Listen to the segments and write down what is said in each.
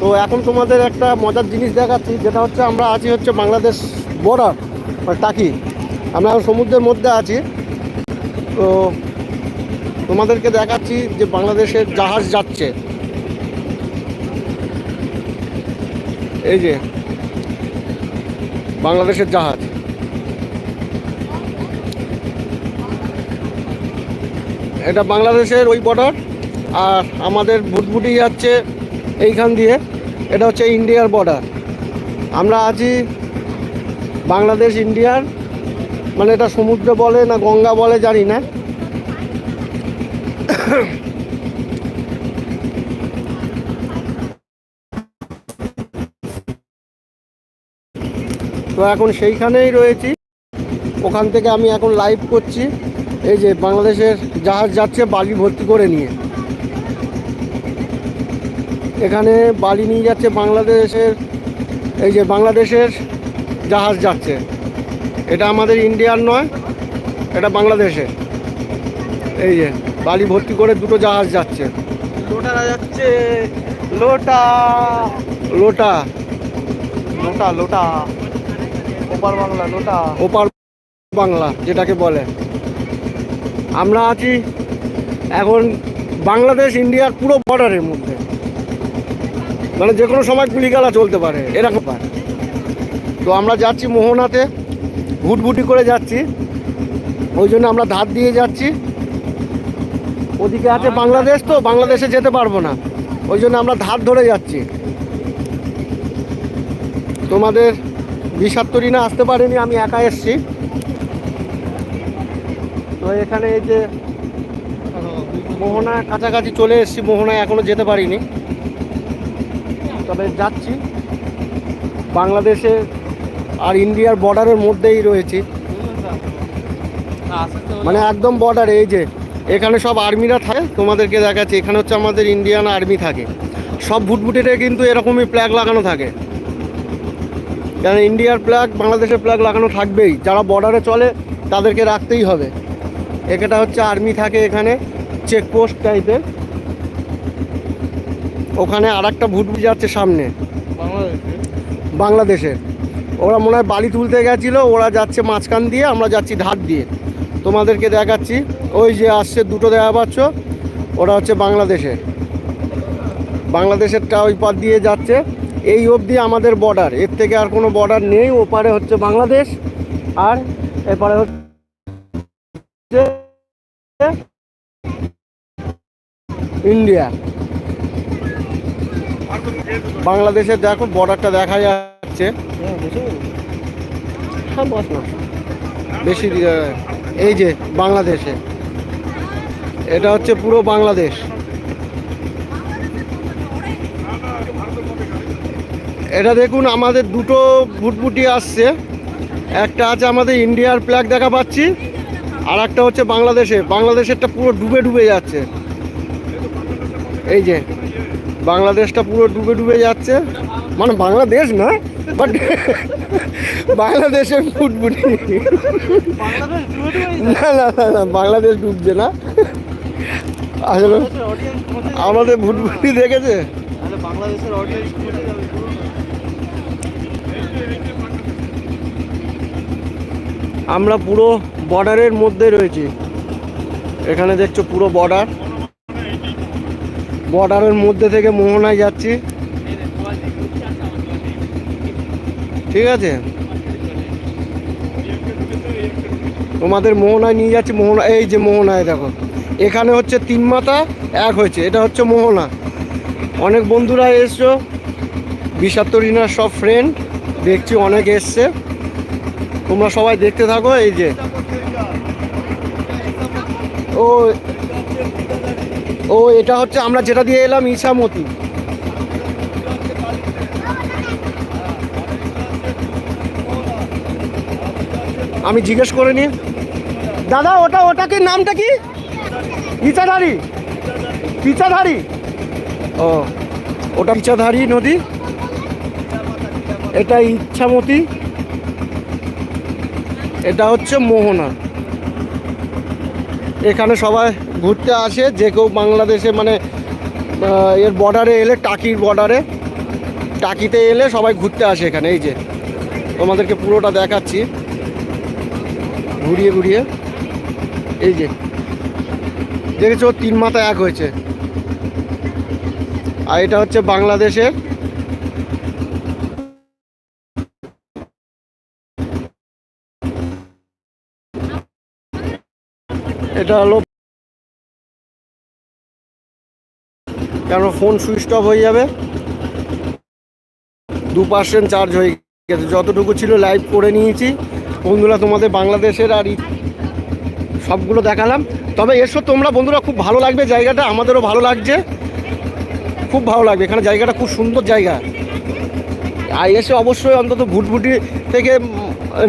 তো এখন তোমাদের একটা মজার জিনিস দেখাচ্ছি, যেটা হচ্ছে আমরা আছি হচ্ছে বাংলাদেশ বর্ডার টাকি। আমরা এখন সমুদ্রের মধ্যে আছি। তো তোমাদেরকে দেখাচ্ছি যে বাংলাদেশের জাহাজ যাচ্ছে। এই যে, বাংলাদেশের জাহাজ। এটা বাংলাদেশের ওই বর্ডার আর আমাদের ভুটভুটি যাচ্ছে এইখান দিয়ে, এটা হচ্ছে ইন্ডিয়ার বর্ডার আমরা আছি বাংলাদেশ, ইন্ডিয়ার মানে এটা সমুদ্র বলে না গঙ্গা বলে জানি না। তো এখন সেইখানেই রয়েছি। ওখান থেকে আমি এখন লাইভ করছি। এই যে বাংলাদেশের জাহাজ যাচ্ছে, বালি ভর্তি করে নিয়ে। এখানে বালি নিয়ে যাচ্ছে বাংলাদেশের এই যে বাংলাদেশের জাহাজ যাচ্ছে। এটা আমাদের ইন্ডিয়ার নয় এটা বাংলাদেশের। এই যে বালি ভর্তি করে দুটো জাহাজ যাচ্ছে। লোটারা যাচ্ছে লোটা। লোটা। লোটা লোটা। ওপার বাংলা লোটা। ওপার বাংলা যেটাকে বলে। আমরা আছি এখন বাংলাদেশ ইন্ডিয়ার পুরো বর্ডারের মধ্যে। মানে যে কোনো সময় গুলিগালা চলতে পারে এরকম পারে তো আমরা যাচ্ছি মোহনাতে ভুটভুটি করে যাচ্ছি। ওই জন্য আমরা ধার দিয়ে যাচ্ছি। ওদিকে আছে বাংলাদেশ তো বাংলাদেশে যেতে পারব না। ওই জন্য আমরা ধার ধরে যাচ্ছি। তোমাদের বিষাত্তরিনা আসতে পারেনি আমি একা এসছি। তো এখানে এই যে মোহনা কাছাকাছি চলে এসেছি মোহনায় এখনও যেতে পারিনি। তবে যাচ্ছি। বাংলাদেশে আর ইন্ডিয়ার বর্ডারের মধ্যেই রয়েছি। মানে একদম বর্ডারে এই যে এখানে সব আর্মিরা থাকে, তোমাদেরকে দেখাচ্ছি, এখানে হচ্ছে আমাদের ইন্ডিয়ান আর্মি থাকে। সব ভুটভুটিতে কিন্তু এরকমই প্ল্যাগ লাগানো থাকে। কেন ইন্ডিয়ার ফ্ল্যাগ বাংলাদেশের ফ্ল্যাগ লাগানো থাকবেই। যারা বর্ডারে চলে, তাদেরকে রাখতেই হবে। এটা হচ্ছে আর্মি থাকে এখানে চেকপোস্ট টাইপের ওখানে আর একটা ভুটভুটি যাচ্ছে সামনে। বাংলাদেশের। ওরা মনে হয় বালি তুলতে গেছিল, ওরা যাচ্ছে মাঝখান দিয়ে, আমরা যাচ্ছি ধার দিয়ে। তোমাদেরকে দেখাচ্ছি, ওই যে আসছে দুটো দেখা পাচ্ছ, ওরা হচ্ছে বাংলাদেশের বাংলাদেশেরটা ওই পার দিয়ে যাচ্ছে। এই অবধি আমাদের বর্ডার এর থেকে আর কোনো বর্ডার নেই, ওপারে হচ্ছে বাংলাদেশ, আর এপারে হচ্ছে ইন্ডিয়া। বাংলাদেশের দেখো বর্ডারটা দেখা যাচ্ছে। হ্যাঁ বেশি এই যে বাংলাদেশে। এটা হচ্ছে পুরো বাংলাদেশ। এটা দেখুন আমাদের দুটো ভুটভুটি আসছে। একটা আছে আমাদের ইন্ডিয়ার ফ্ল্যাগ দেখা পাচ্ছি আর একটা হচ্ছে বাংলাদেশে। বাংলাদেশেরটা পুরো ডুবে ডুবে যাচ্ছে। এই যে বাংলাদেশটা পুরো ডুবে ডুবে যাচ্ছে। মানে বাংলাদেশ না বাট বাংলাদেশের ফুটবুটি। না না না না বাংলাদেশ ডুবছে না। আসলে আমাদের ভুটভুটি দেখেছে। বাংলাদেশের অডিয়েন্স আমরা পুরো বর্ডারের মধ্যে রয়েছি। এখানে দেখছ পুরো বর্ডার বর্ডারের মধ্যে থেকে মোহনায় যাচ্ছি। ঠিক আছে? তোমাদের মোহনায় নিয়ে যাচ্ছি, মোহনা এই যে মোহনায় দেখো। এখানে হচ্ছে তিন মাথা, এক হয়েছে। এটা হচ্ছে মোহনা। অনেক বন্ধুরা এসছো। বিষাত্তরিনার সব ফ্রেন্ড দেখছি অনেক এসছে। তোমরা সবাই দেখতে থাকো, এই যে। ও ও, এটা হচ্ছে আমরা যেটা দিয়ে এলাম ইসামতি আমি জিজ্ঞেস করে নি দাদা, ওটা ওটা কি নামটা কি? ইচাধারী পিচাধারী ও, ওটা ইচ্ছাধারী নদী। এটা ইচ্ছামতি। এটা হচ্ছে মোহনা। এখানে সবাই ঘুরতে আসে, যে কেউ বাংলাদেশে মানে এর বর্ডারে এলে, টাকির বর্ডারে টাকিতে এলে সবাই ঘুরতে আসে এখানে, এই যে। তোমাদেরকে পুরোটা দেখাচ্ছি। ঘুরিয়ে ঘুরিয়ে, এই যে। দেখেছ, তিন মাথা এক হয়েছে। আর এটা হচ্ছে বাংলাদেশের এটা হলো কেন ফোন সুইচ অফ হয়ে যাবে। দু পার্সেন্ট চার্জ হয়ে গেছে। যতটুকু ছিল লাইভ করে নিয়েছি। বন্ধুরা, তোমাদের বাংলাদেশের আর সবগুলো দেখালাম। তবে এসো তোমরা, বন্ধুরা, খুব ভালো লাগবে জায়গাটা। আমাদেরও ভালো লাগছে। খুব ভালো লাগবে। এখানে জায়গাটা খুব সুন্দর জায়গা। আর এসে অবশ্যই অন্তত ভুটভুটি থেকে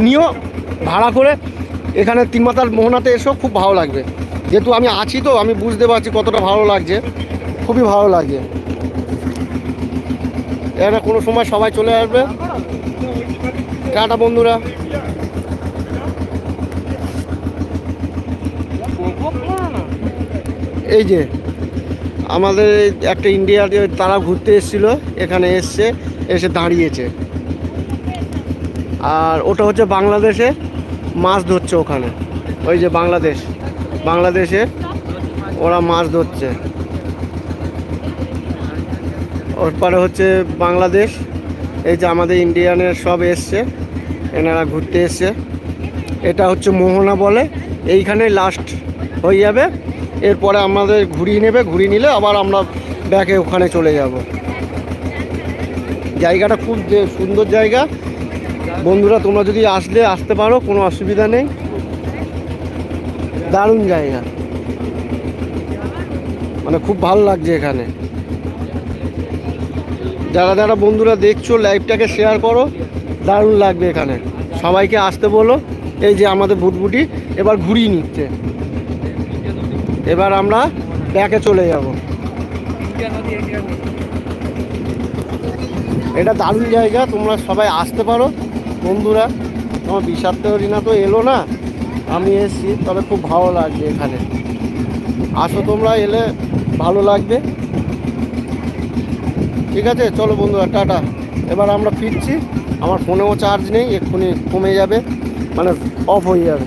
নিও, ভাড়া করে। এখানে তিন মাতার মোহনাতে এসো, খুব ভালো লাগবে। যেহেতু আমি আছি তো, আমি বুঝতে পারছি কতটা ভালো লাগছে। খুবই ভালো লাগে। এখানে কোনো সময় সবাই চলে আসবে। টাটা বন্ধুরা। এই যে, আমাদের একটা ইন্ডিয়ার তারা ঘুরতে এসেছিল, এখানে এসছে, এসে দাঁড়িয়েছে। আর ওটা হচ্ছে বাংলাদেশে মাছ ধরছে ওখানে। ওই যে বাংলাদেশ, বাংলাদেশে ওরা মাছ ধরছে। ওর পরে হচ্ছে বাংলাদেশ, এই যে আমাদের ইন্ডিয়ানের সব এসছে, এনারা ঘুরতে এসছে। এটা হচ্ছে মোহনা বলে, এইখানে লাস্ট হয়ে যাবে। এরপরে আমাদের ঘুরিয়ে নেবে, ঘুরিয়ে নিলে আবার আমরা ব্যাকে ওখানে চলে যাব। জায়গাটা খুব সুন্দর জায়গা। বন্ধুরা, তোমরা যদি আসলে আসতে পারো, কোনো অসুবিধা নেই। দারুণ জায়গা। মানে খুব ভালো লাগছে এখানে। যারা যারা বন্ধুরা দেখছ লাইভটাকে শেয়ার করো, দারুণ লাগবে এখানে। সবাইকে আসতে বলো, এই যে আমাদের ভুটভুটি, এবার ঘুরিয়ে নিচ্ছে। এবার আমরা ব্যাকে চলে যাব। এটা দারুণ জায়গা, তোমরা সবাই আসতে পারো। বন্ধুরা, তোমার বিষাক্ত হরিণা তো এলো না। আমি এসেছি, তবে খুব ভালো লাগছে এখানে। আসো তোমরা, এলে ভালো লাগবে। ঠিক আছে? চলো বন্ধুরা, টাটা। এবার আমরা ফিরছি। আমার ফোনেও চার্জ নেই, এক্ষুনি কমে যাবে। মানে অফ হয়ে যাবে।